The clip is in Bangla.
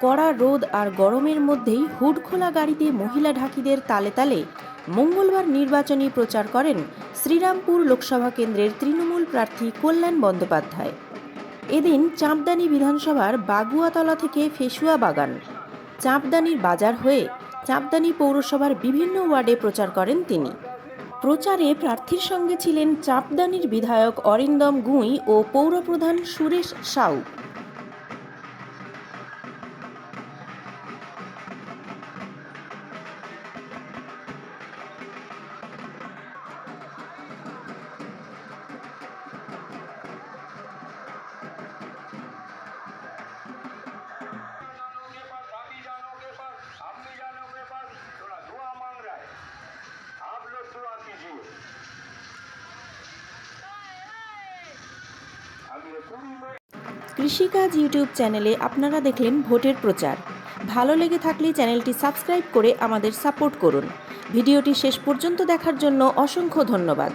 কড়া রোদ আর গরমের মধ্যেই হুড খোলা গাড়িতে মহিলা ঢাকিদের তালে তালে মঙ্গলবার নির্বাচনী প্রচার করেন শ্রীরামপুর লোকসভা কেন্দ্রের তৃণমূল প্রার্থী কল্যাণ বন্দ্যোপাধ্যায়। এদিন চাঁপদানি বিধানসভার বাগুয়াতলা থেকে ফেসুয়া বাগান। চাঁপদানির বাজার হয়ে চাঁপদানি পৌরসভার বিভিন্ন ওয়ার্ডে প্রচার করেন তিনি। প্রচারে প্রার্থীর সঙ্গে ছিলেন চাঁপদানির বিধায়ক অরিন্দম গুঁই ও পৌরপ্রধান সুরেশ সাউ। কৃষিকাজ ইউটিউব চ্যানেলে আপনারা দেখলেন ভোটের প্রচার। ভালো লেগে থাকলে চ্যানেলটি সাবস্ক্রাইব করে আমাদের সাপোর্ট করুন। ভিডিওটি শেষ পর্যন্ত দেখার জন্য অসংখ্য ধন্যবাদ।